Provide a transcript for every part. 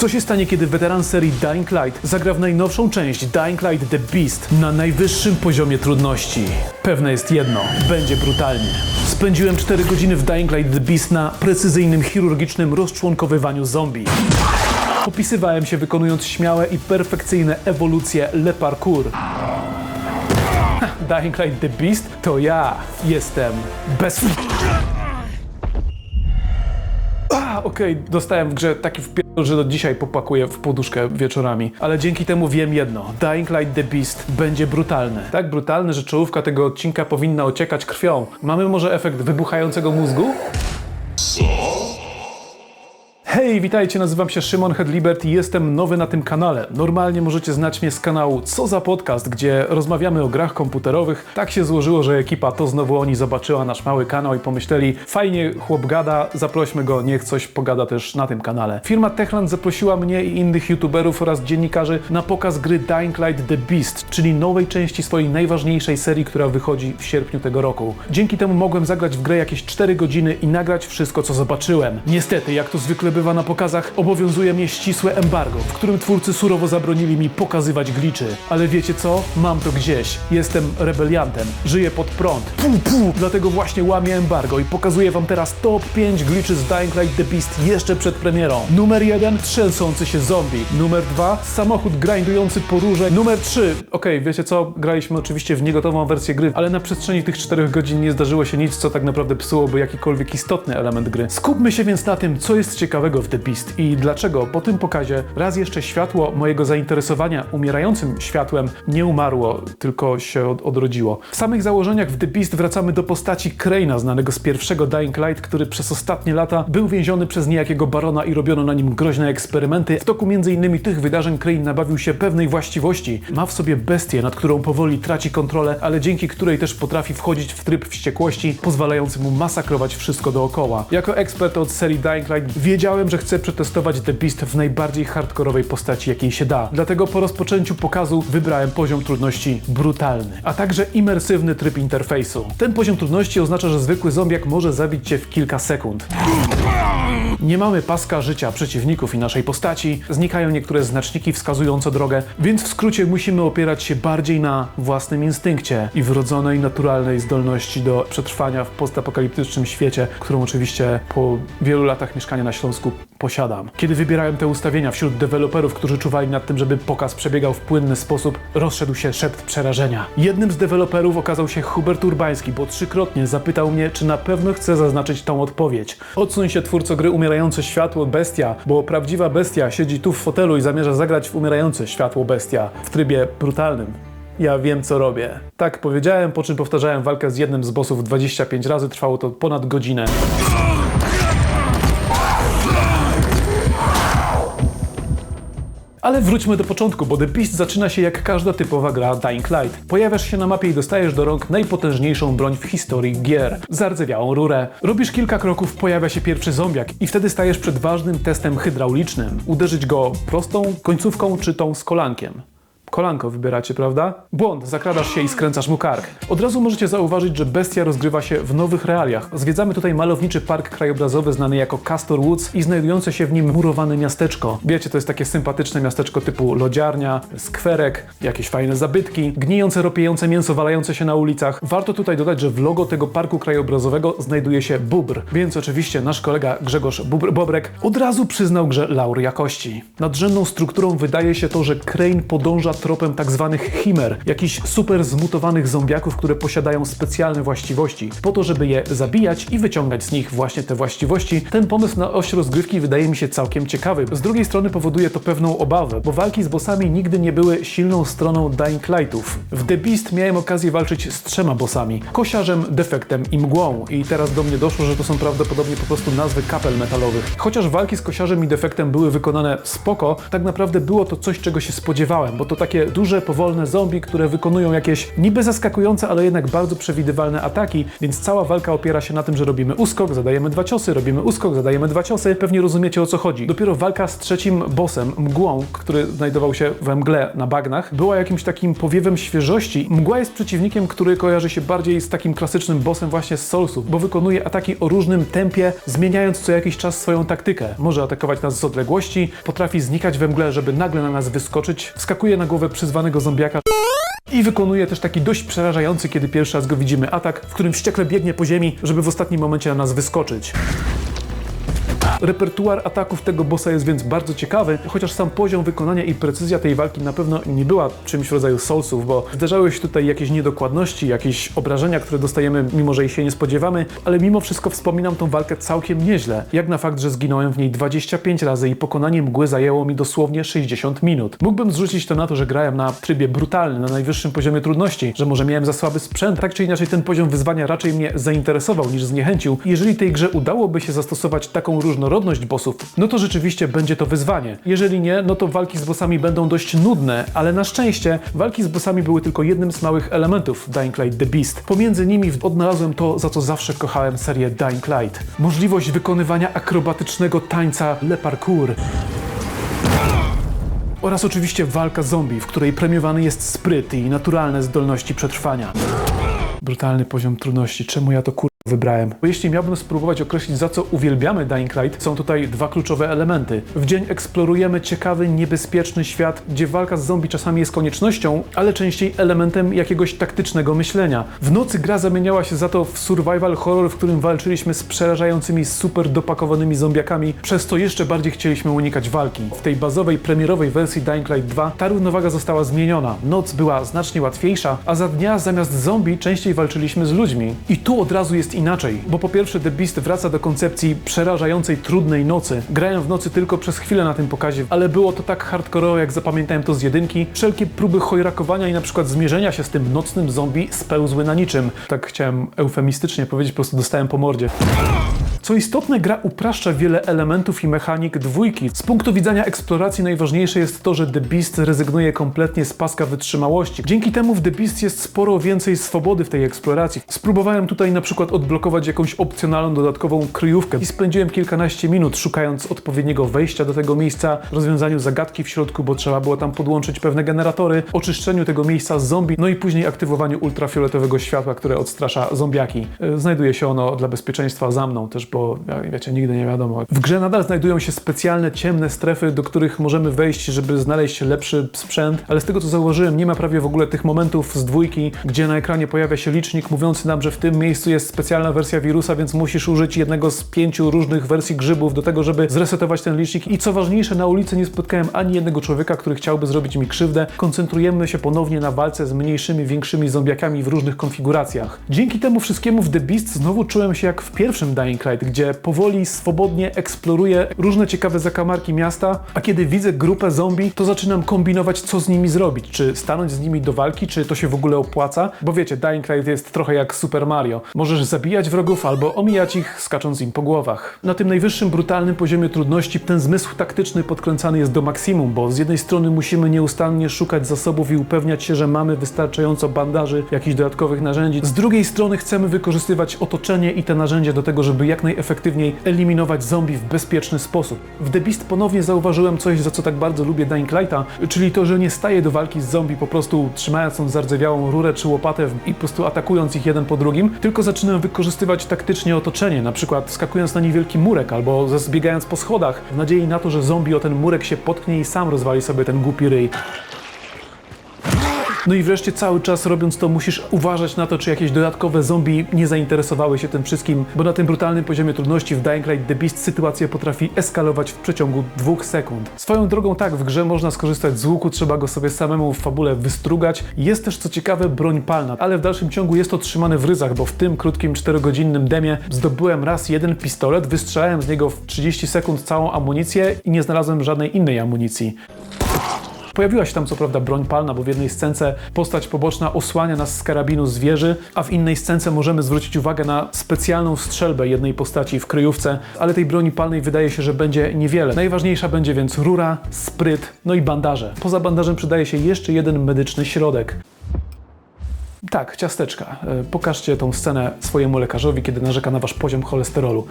Co się stanie, kiedy weteran serii Dying Light zagra w najnowszą część Dying Light The Beast na najwyższym poziomie trudności? Pewne jest jedno, będzie brutalnie. Spędziłem 4 godziny w Dying Light The Beast na precyzyjnym chirurgicznym rozczłonkowywaniu zombie. Popisywałem się wykonując śmiałe i perfekcyjne ewolucje Le Parkour. Dying Light The Beast to ja jestem bez... A, okej, dostałem w grze taki wpierdol, że do dzisiaj popakuję w poduszkę wieczorami. Ale dzięki temu wiem jedno. Dying Light The Beast będzie brutalny. Tak brutalny, że czołówka tego odcinka powinna ociekać krwią. Mamy może efekt wybuchającego mózgu? Hej, witajcie, nazywam się Szymon Hedlibert i jestem nowy na tym kanale. Normalnie możecie znać mnie z kanału Co za podcast, gdzie rozmawiamy o grach komputerowych. Tak się złożyło, że ekipa to znowu oni zobaczyła nasz mały kanał i pomyśleli, fajnie chłop gada, zaprośmy go, niech coś pogada też na tym kanale. Firma Techland zaprosiła mnie i innych youtuberów oraz dziennikarzy na pokaz gry Dying Light The Beast, czyli nowej części swojej najważniejszej serii, która wychodzi w sierpniu tego roku. Dzięki temu mogłem zagrać w grę jakieś 4 godziny i nagrać wszystko, co zobaczyłem. Niestety, jak to zwykle bywa na pokazach, obowiązuje mnie ścisłe embargo, w którym twórcy surowo zabronili mi pokazywać gliczy. Ale wiecie co? Mam to gdzieś. Jestem rebeliantem. Żyję pod prąd. Pu, pu. Dlatego właśnie łamię embargo i pokazuję wam teraz top 5 gliczy z Dying Light The Beast jeszcze przed premierą. Numer 1 trzęsący się zombie. Numer 2 samochód grindujący po rurze. Numer 3 okej, wiecie co? Graliśmy oczywiście w niegotową wersję gry, ale na przestrzeni tych 4 godzin nie zdarzyło się nic, co tak naprawdę psułoby jakikolwiek istotny element gry. Skupmy się więc na tym, co jest ciekawego The Beast i dlaczego po tym pokazie raz jeszcze światło mojego zainteresowania umierającym światłem nie umarło, tylko się od odrodziło. W samych założeniach w The Beast wracamy do postaci Crane'a, znanego z pierwszego Dying Light, który przez ostatnie lata był więziony przez niejakiego barona i robiono na nim groźne eksperymenty. W toku m.in. tych wydarzeń Crane nabawił się pewnej właściwości. Ma w sobie bestię, nad którą powoli traci kontrolę, ale dzięki której też potrafi wchodzić w tryb wściekłości, pozwalający mu masakrować wszystko dookoła. Jako ekspert od serii Dying Light wiedziałem, że chcę przetestować The Beast w najbardziej hardkorowej postaci, jakiej się da. Dlatego po rozpoczęciu pokazu wybrałem poziom trudności brutalny, a także imersywny tryb interfejsu. Ten poziom trudności oznacza, że zwykły zombiak może zabić cię w kilka sekund. Nie mamy paska życia przeciwników i naszej postaci, znikają niektóre znaczniki wskazujące drogę, więc w skrócie musimy opierać się bardziej na własnym instynkcie i wrodzonej, naturalnej zdolności do przetrwania w postapokaliptycznym świecie, którą oczywiście po wielu latach mieszkania na Śląsku posiadam. Kiedy wybierałem te ustawienia wśród deweloperów, którzy czuwali nad tym, żeby pokaz przebiegał w płynny sposób, rozszedł się szept przerażenia. Jednym z deweloperów okazał się Hubert Urbański, bo trzykrotnie zapytał mnie, czy na pewno chcę zaznaczyć tą odpowiedź. Odsuń się twórco gry Umierające Światło Bestia, bo prawdziwa bestia siedzi tu w fotelu i zamierza zagrać w Umierające Światło Bestia w trybie brutalnym. Ja wiem, co robię. Tak powiedziałem, po czym powtarzałem walkę z jednym z bossów 25 razy, trwało to ponad godzinę. Ale wróćmy do początku, bo The Beast zaczyna się jak każda typowa gra Dying Light. Pojawiasz się na mapie i dostajesz do rąk najpotężniejszą broń w historii gier. Zardzewiałą rurę. Robisz kilka kroków, pojawia się pierwszy zombiak i wtedy stajesz przed ważnym testem hydraulicznym. Uderzyć go prostą końcówką czy tą z kolankiem. Kolanko wybieracie, prawda? Błąd, zakradasz się i skręcasz mu kark. Od razu możecie zauważyć, że bestia rozgrywa się w nowych realiach. Zwiedzamy tutaj malowniczy park krajobrazowy znany jako Castor Woods i znajdujące się w nim murowane miasteczko. Wiecie, to jest takie sympatyczne miasteczko typu lodziarnia, skwerek, jakieś fajne zabytki, gnijące, ropiejące mięso walające się na ulicach. Warto tutaj dodać, że w logo tego parku krajobrazowego znajduje się bubr, więc oczywiście nasz kolega Grzegorz Bubr Bobrek od razu przyznał grze laur jakości. Nadrzędną strukturą wydaje się to, że Crane podąża tropem tak zwanych chimer, jakichś super zmutowanych zombiaków, które posiadają specjalne właściwości, po to, żeby je zabijać i wyciągać z nich właśnie te właściwości. Ten pomysł na oś rozgrywki wydaje mi się całkiem ciekawy. Z drugiej strony powoduje to pewną obawę, bo walki z bossami nigdy nie były silną stroną Dying Lightów. W The Beast miałem okazję walczyć z trzema bossami. Kosiarzem, defektem i mgłą. I teraz do mnie doszło, że to są prawdopodobnie po prostu nazwy kapel metalowych. Chociaż walki z kosiarzem i defektem były wykonane spoko, tak naprawdę było to coś, czego się spodziewałem, bo to takie takie duże, powolne zombie, które wykonują jakieś niby zaskakujące, ale jednak bardzo przewidywalne ataki, więc cała walka opiera się na tym, że robimy uskok, zadajemy dwa ciosy, robimy uskok, zadajemy dwa ciosy. Pewnie rozumiecie o co chodzi. Dopiero walka z trzecim bossem, mgłą, który znajdował się we mgle na bagnach, była jakimś takim powiewem świeżości. Mgła jest przeciwnikiem, który kojarzy się bardziej z takim klasycznym bossem właśnie z Soulsów, bo wykonuje ataki o różnym tempie, zmieniając co jakiś czas swoją taktykę. Może atakować nas z odległości, potrafi znikać we mgle, żeby nagle na nas wyskoczyć, wskakuje na głowę przyzwanego zombiaka, i wykonuje też taki dość przerażający, kiedy pierwszy raz go widzimy, atak, w którym wściekle biegnie po ziemi, żeby w ostatnim momencie na nas wyskoczyć. Repertuar ataków tego bossa jest więc bardzo ciekawy, chociaż sam poziom wykonania i precyzja tej walki na pewno nie była czymś w rodzaju soulsów, bo zdarzały się tutaj jakieś niedokładności, jakieś obrażenia, które dostajemy, mimo że ich się nie spodziewamy, ale mimo wszystko wspominam tą walkę całkiem nieźle. Jak na fakt, że zginąłem w niej 25 razy i pokonanie mgły zajęło mi dosłownie 60 minut. Mógłbym zrzucić to na to, że grałem na trybie brutalny, na najwyższym poziomie trudności, że może miałem za słaby sprzęt. Tak czy inaczej ten poziom wyzwania raczej mnie zainteresował niż zniechęcił. Jeżeli tej grze udałoby się zastosować taką różnorodność bossów, no to rzeczywiście będzie to wyzwanie. Jeżeli nie, no to walki z bossami będą dość nudne, ale na szczęście walki z bossami były tylko jednym z małych elementów Dying Light The Beast. Pomiędzy nimi odnalazłem to, za co zawsze kochałem serię Dying Light. Możliwość wykonywania akrobatycznego tańca Le Parkour. Oraz oczywiście walka zombie, w której premiowany jest spryt i naturalne zdolności przetrwania. Brutalny poziom trudności. Czemu ja to kur... wybrałem? Bo jeśli miałbym spróbować określić, za co uwielbiamy Dying Light, są tutaj dwa kluczowe elementy. W dzień eksplorujemy ciekawy, niebezpieczny świat, gdzie walka z zombie czasami jest koniecznością, ale częściej elementem jakiegoś taktycznego myślenia. W nocy gra zamieniała się za to w survival horror, w którym walczyliśmy z przerażającymi, super dopakowanymi zombiakami, przez co jeszcze bardziej chcieliśmy unikać walki. W tej bazowej, premierowej wersji Dying Light 2 ta równowaga została zmieniona. Noc była znacznie łatwiejsza, a za dnia zamiast zombie częściej walczyliśmy z ludźmi. I tu od razu jest inaczej, bo po pierwsze The Beast wraca do koncepcji przerażającej, trudnej nocy. Grałem w nocy tylko przez chwilę na tym pokazie, ale było to tak hardkorowe, jak zapamiętałem to z jedynki. Wszelkie próby chojrakowania i na przykład zmierzenia się z tym nocnym zombie spełzły na niczym. Tak chciałem eufemistycznie powiedzieć, po prostu dostałem po mordzie. Co istotne, gra upraszcza wiele elementów i mechanik dwójki. Z punktu widzenia eksploracji najważniejsze jest to, że The Beast rezygnuje kompletnie z paska wytrzymałości. Dzięki temu w The Beast jest sporo więcej swobody w tej eksploracji. Spróbowałem tutaj na przykład odblokować jakąś opcjonalną dodatkową kryjówkę i spędziłem kilkanaście minut szukając odpowiedniego wejścia do tego miejsca, rozwiązaniu zagadki w środku, bo trzeba było tam podłączyć pewne generatory, oczyszczeniu tego miejsca z zombie, no i później aktywowaniu ultrafioletowego światła, które odstrasza zombiaki. E, Znajduje się ono dla bezpieczeństwa za mną też, bo wiecie, nigdy nie wiadomo. W grze nadal znajdują się specjalne ciemne strefy, do których możemy wejść, żeby znaleźć lepszy sprzęt, ale z tego co zauważyłem, nie ma prawie w ogóle tych momentów z dwójki, gdzie na ekranie pojawia się licznik mówiący nam, że w tym miejscu jest specjalna wersja wirusa, więc musisz użyć jednego z pięciu różnych wersji grzybów do tego, żeby zresetować ten licznik. I co ważniejsze, na ulicy nie spotkałem ani jednego człowieka, który chciałby zrobić mi krzywdę. Koncentrujemy się ponownie na walce z mniejszymi, większymi zombiakami w różnych konfiguracjach. Dzięki temu wszystkiemu w The Beast znowu czułem się jak w pierwszym Dying Light, gdzie powoli, swobodnie eksploruję różne ciekawe zakamarki miasta, a kiedy widzę grupę zombie, to zaczynam kombinować, co z nimi zrobić. Czy stanąć z nimi do walki, czy to się w ogóle opłaca? Bo wiecie, Dying Light jest trochę jak Super Mario. Możesz zabijać wrogów albo omijać ich, skacząc im po głowach. Na tym najwyższym, brutalnym poziomie trudności ten zmysł taktyczny podkręcany jest do maksimum, bo z jednej strony musimy nieustannie szukać zasobów i upewniać się, że mamy wystarczająco bandaży, jakichś dodatkowych narzędzi. Z drugiej strony chcemy wykorzystywać otoczenie i te narzędzia do tego, żeby jak najefektywniej eliminować zombie w bezpieczny sposób. W The Beast ponownie zauważyłem coś, za co tak bardzo lubię Dying Lighta, czyli to, że nie staję do walki z zombie po prostu trzymając tą zardzewiałą rurę czy łopatę i po prostu atakując ich jeden po drugim, tylko zaczynam wykorzystywać taktycznie otoczenie, na przykład skakując na niewielki murek albo zbiegając po schodach, w nadziei na to, że zombie o ten murek się potknie i sam rozwali sobie ten głupi ryj. No i wreszcie cały czas robiąc to musisz uważać na to, czy jakieś dodatkowe zombie nie zainteresowały się tym wszystkim, bo na tym brutalnym poziomie trudności w Dying Light The Beast sytuacja potrafi eskalować w przeciągu dwóch sekund. Swoją drogą tak, w grze można skorzystać z łuku, trzeba go sobie samemu w fabule wystrugać. Jest też co ciekawe broń palna, ale w dalszym ciągu jest to trzymane w ryzach, bo w tym krótkim 4-godzinnym demie zdobyłem raz jeden pistolet, wystrzelałem z niego w 30 sekund całą amunicję i nie znalazłem żadnej innej amunicji. Pojawiła się tam co prawda broń palna, bo w jednej scence postać poboczna osłania nas z karabinu z wieży, a w innej scence możemy zwrócić uwagę na specjalną strzelbę jednej postaci w kryjówce, ale tej broni palnej wydaje się, że będzie niewiele. Najważniejsza będzie więc rura, spryt, no i bandaże. Poza bandażem przydaje się jeszcze jeden medyczny środek. Tak, ciasteczka. E, Pokażcie tą scenę swojemu lekarzowi, kiedy narzeka na wasz poziom cholesterolu.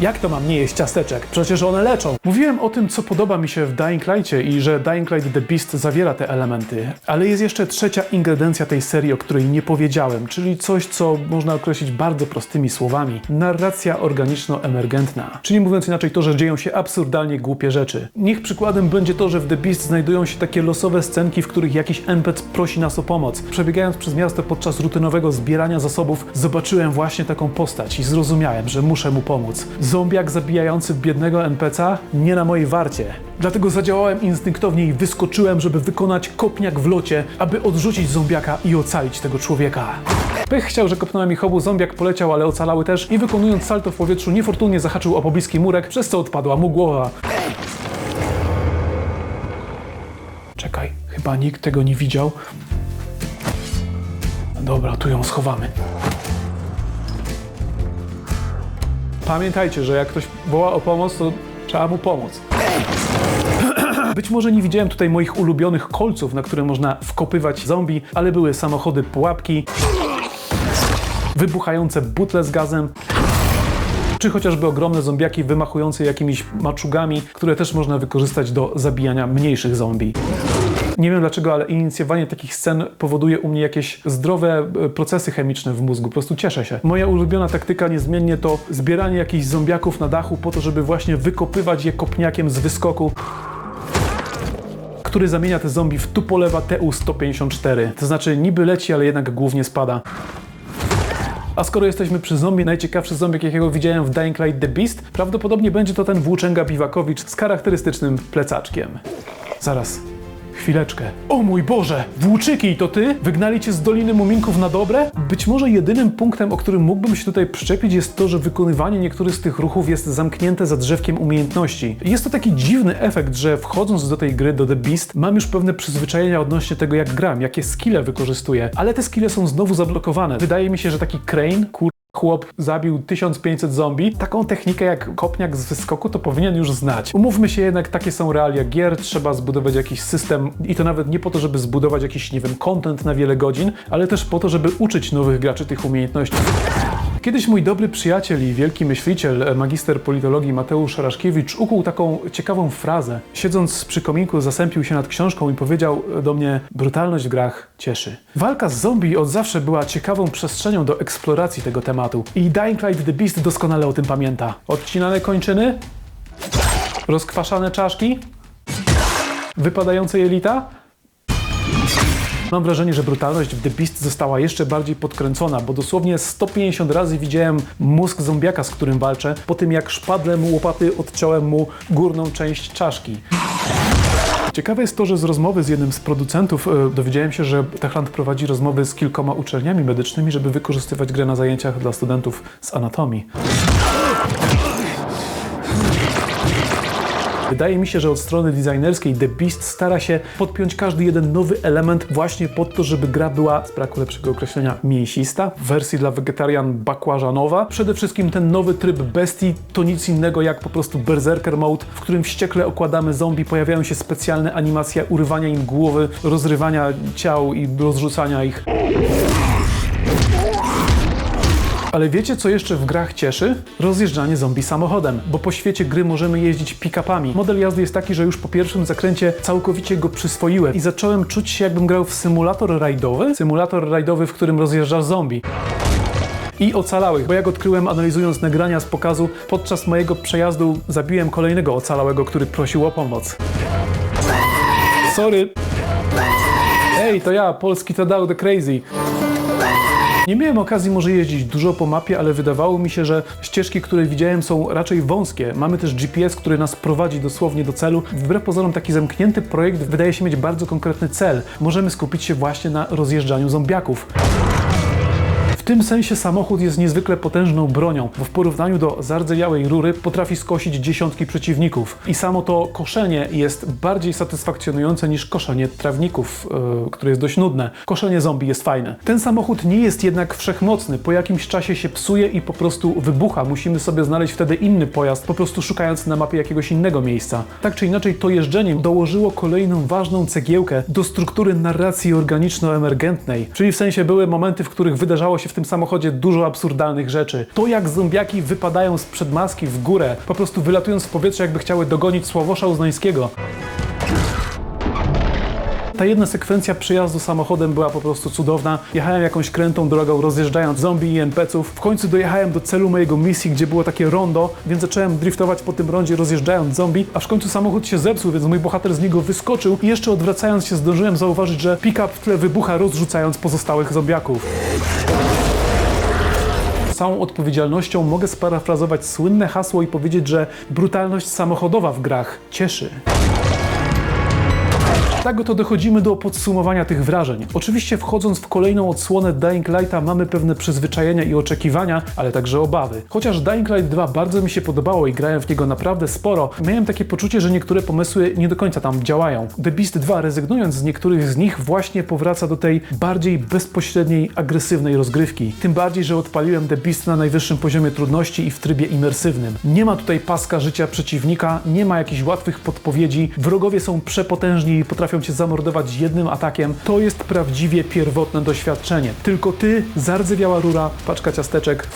Jak to mam nie jeść ciasteczek? Przecież one leczą. Mówiłem o tym, co podoba mi się w Dying Light'cie i że Dying Light The Beast zawiera te elementy. Ale jest jeszcze trzecia ingrediencja tej serii, o której nie powiedziałem, czyli coś, co można określić bardzo prostymi słowami. Narracja organiczno-emergentna. Czyli mówiąc inaczej to, że dzieją się absurdalnie głupie rzeczy. Niech przykładem będzie to, że w The Beast znajdują się takie losowe scenki, w których jakiś NPC prosi nas o pomoc. Przebiegając przez miasto podczas rutynowego zbierania zasobów, zobaczyłem właśnie taką postać i zrozumiałem, że muszę mu pomóc. Zombiak zabijający biednego NPC'a nie na mojej warcie. Dlatego zadziałałem instynktownie i wyskoczyłem, żeby wykonać kopniak w locie, aby odrzucić zombiaka i ocalić tego człowieka. Pech chciał, że kopnąłem ich obu, zombiak poleciał, ale ocalały też i wykonując salto w powietrzu niefortunnie zahaczył o pobliski murek, przez co odpadła mu głowa. Czekaj, chyba nikt tego nie widział. Dobra, tu ją schowamy. Pamiętajcie, że jak ktoś woła o pomoc, to trzeba mu pomóc. Być może nie widziałem tutaj moich ulubionych kolców, na które można wkopywać zombie, ale były samochody pułapki, wybuchające butle z gazem, czy chociażby ogromne zombiaki wymachujące jakimiś maczugami, które też można wykorzystać do zabijania mniejszych zombie. Nie wiem dlaczego, ale inicjowanie takich scen powoduje u mnie jakieś zdrowe e, procesy chemiczne w mózgu. Po prostu cieszę się. Moja ulubiona taktyka niezmiennie to zbieranie jakichś zombiaków na dachu po to, żeby właśnie wykopywać je kopniakiem z wyskoku który zamienia te zombie w Tupolewa TU-154. To znaczy niby leci, ale jednak głównie spada. A skoro jesteśmy przy zombie, najciekawszy zombie, jakiego widziałem w Dying Light The Beast, prawdopodobnie będzie to ten włóczęga Biwakowicz z charakterystycznym plecaczkiem. Zaraz. Chwileczkę. O mój Boże! Włóczyki, to ty? Wygnali cię z Doliny Muminków na dobre? Być może jedynym punktem, o którym mógłbym się tutaj przyczepić jest to, że wykonywanie niektórych z tych ruchów jest zamknięte za drzewkiem umiejętności. Jest to taki dziwny efekt, że wchodząc do tej gry, do The Beast, mam już pewne przyzwyczajenia odnośnie tego, jak gram, jakie skille wykorzystuję, ale te skille są znowu zablokowane. Wydaje mi się, że taki Crane, kur... Chłop zabił 1500 zombie. Taką technikę jak kopniak z wyskoku to powinien już znać. Umówmy się jednak, takie są realia gier, trzeba zbudować jakiś system i to nawet nie po to, żeby zbudować jakiś, nie wiem, content na wiele godzin, ale też po to, żeby uczyć nowych graczy tych umiejętności. Kiedyś mój dobry przyjaciel i wielki myśliciel, magister politologii Mateusz Raszkiewicz ukuł taką ciekawą frazę. Siedząc przy kominku zasępił się nad książką i powiedział do mnie brutalność w grach cieszy. Walka z zombie od zawsze była ciekawą przestrzenią do eksploracji tego tematu i Dying Light The Beast doskonale o tym pamięta. Odcinane kończyny? Rozkwaszane czaszki? Wypadające jelita? Mam wrażecie, że brutalność w The Beast została jeszcze bardziej podkręcona, bo dosłownie 150 razy widziałem mózg zombiaka, z którym walczę, po tym jak szpadlem łopaty odciąłem mu górną część czaszki. Ciekawe jest to, że z rozmowy z jednym z producentów e, dowiedziałem się, że Techland prowadzi rozmowy z kilkoma uczelniami medycznymi, żeby wykorzystywać grę na zajęciach dla studentów z anatomii. Wydaje mi się, że od strony designerskiej The Beast stara się podpiąć każdy jeden nowy element właśnie pod to, żeby gra była, z braku lepszego określenia, mięsista. W wersji dla wegetarian bakłażanowa. Przede wszystkim ten nowy tryb bestii to nic innego jak po prostu berserker mode, w którym wściekle okładamy zombie, pojawiają się specjalne animacje urywania im głowy, rozrywania ciał i rozrzucania ich. Ale wiecie, co jeszcze w grach cieszy? Rozjeżdżanie zombie samochodem, bo po świecie gry możemy jeździć pick-upami. Model jazdy jest taki, że już po pierwszym zakręcie całkowicie go przyswoiłem i zacząłem czuć się, jakbym grał w symulator rajdowy. Symulator rajdowy, w którym rozjeżdżasz zombie i ocalałych, bo jak odkryłem analizując nagrania z pokazu, podczas mojego przejazdu zabiłem kolejnego ocalałego, który prosił o pomoc. Sorry. Ej, to ja, polski Tadał the Crazy. Nie miałem okazji może jeździć dużo po mapie, ale wydawało mi się, że ścieżki, które widziałem są raczej wąskie. Mamy też GPS, który nas prowadzi dosłownie do celu. Wbrew pozorom taki zamknięty projekt wydaje się mieć bardzo konkretny cel. Możemy skupić się właśnie na rozjeżdżaniu zombiaków. W tym sensie samochód jest niezwykle potężną bronią, bo w porównaniu do zardzewiałej rury potrafi skosić dziesiątki przeciwników. I samo to koszenie jest bardziej satysfakcjonujące niż koszenie trawników, yy, które jest dość nudne. Koszenie zombie jest fajne. Ten samochód nie jest jednak wszechmocny. Po jakimś czasie się psuje i po prostu wybucha. Musimy sobie znaleźć wtedy inny pojazd, po prostu szukając na mapie jakiegoś innego miejsca. Tak czy inaczej, to jeżdżenie dołożyło kolejną ważną cegiełkę do struktury narracji organiczno-emergentnej. Czyli w sensie były momenty, w których wydarzało się w tym samochodzie dużo absurdalnych rzeczy. To jak zombiaki wypadają sprzed maski w górę, po prostu wylatując w powietrze, jakby chciały dogonić Sławosza Uznańskiego. Ta jedna sekwencja przejazdu samochodem była po prostu cudowna. Jechałem jakąś krętą drogą, rozjeżdżając zombie i NPC-ów. W końcu dojechałem do celu mojego misji, gdzie było takie rondo, więc zacząłem driftować po tym rondzie, rozjeżdżając zombie, aż w końcu samochód się zepsuł, więc mój bohater z niego wyskoczył i jeszcze odwracając się zdążyłem zauważyć, że pick-up w tle wybucha, rozrzucając pozostałych zombiaków. Całą odpowiedzialnością mogę sparafrazować słynne hasło i powiedzieć, że brutalność samochodowa w grach cieszy. Tak oto dochodzimy do podsumowania tych wrażeń. Oczywiście wchodząc w kolejną odsłonę Dying Lighta mamy pewne przyzwyczajenia i oczekiwania, ale także obawy. Chociaż Dying Light 2 bardzo mi się podobało i grałem w niego naprawdę sporo, miałem takie poczucie, że niektóre pomysły nie do końca tam działają. The Beast 2 rezygnując z niektórych z nich właśnie powraca do tej bardziej bezpośredniej, agresywnej rozgrywki. Tym bardziej, że odpaliłem The Beast na najwyższym poziomie trudności i w trybie imersywnym. Nie ma tutaj paska życia przeciwnika, nie ma jakichś łatwych podpowiedzi, wrogowie są przepotężni i potrafią cię zamordować jednym atakiem. To jest prawdziwie pierwotne doświadczenie. Tylko ty, zardzewiała rura, paczka ciasteczek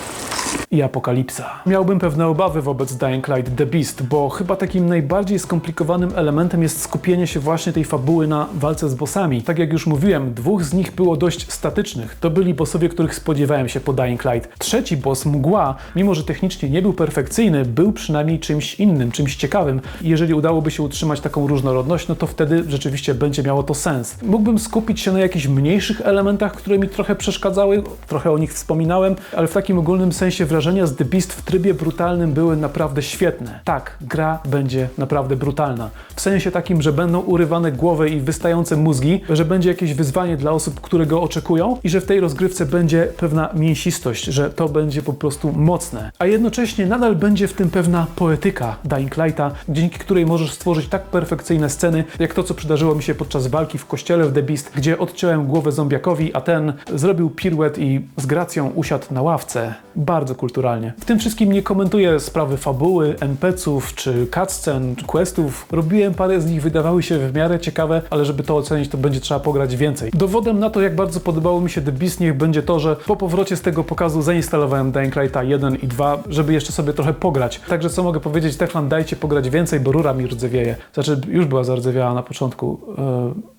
i apokalipsa. Miałbym pewne obawy wobec Dying Light The Beast, bo chyba takim najbardziej skomplikowanym elementem jest skupienie się właśnie tej fabuły na walce z bossami. Tak jak już mówiłem, dwóch z nich było dość statycznych. To byli bossowie, których spodziewałem się po Dying Light. Trzeci boss, Mgła, mimo że technicznie nie był perfekcyjny, był przynajmniej czymś innym, czymś ciekawym. I jeżeli udałoby się utrzymać taką różnorodność, no to wtedy rzeczywiście będzie miało to sens. Mógłbym skupić się na jakichś mniejszych elementach, które mi trochę przeszkadzały, trochę o nich wspominałem, ale w takim ogólnym sensie wrażenia z The Beast w trybie brutalnym były naprawdę świetne. Tak, gra będzie naprawdę brutalna. W sensie takim, że będą urywane głowy i wystające mózgi, że będzie jakieś wyzwanie dla osób, które go oczekują i że w tej rozgrywce będzie pewna mięsistość, że to będzie po prostu mocne. A jednocześnie nadal będzie w tym pewna poetyka Dying Lighta, dzięki której możesz stworzyć tak perfekcyjne sceny, jak to, co przydarzyło mi się podczas walki w kościele w The Beast, gdzie odciąłem głowę zombiakowi, a ten zrobił piruet i z gracją usiadł na ławce. Bardzo kulturalnie. W tym wszystkim nie komentuję sprawy fabuły, NPC-ów, czy cutscen, czy questów. Robiłem parę z nich, wydawały się w miarę ciekawe, ale żeby to ocenić, to będzie trzeba pograć więcej. Dowodem na to, jak bardzo podobało mi się The Beast, niech będzie to, że po powrocie z tego pokazu zainstalowałem Dying Lighta 1 i 2, żeby jeszcze sobie trochę pograć. Także co mogę powiedzieć, Techland dajcie pograć więcej, bo rura mi rdzewieje. Znaczy, już była zardzewiała na początku. Yy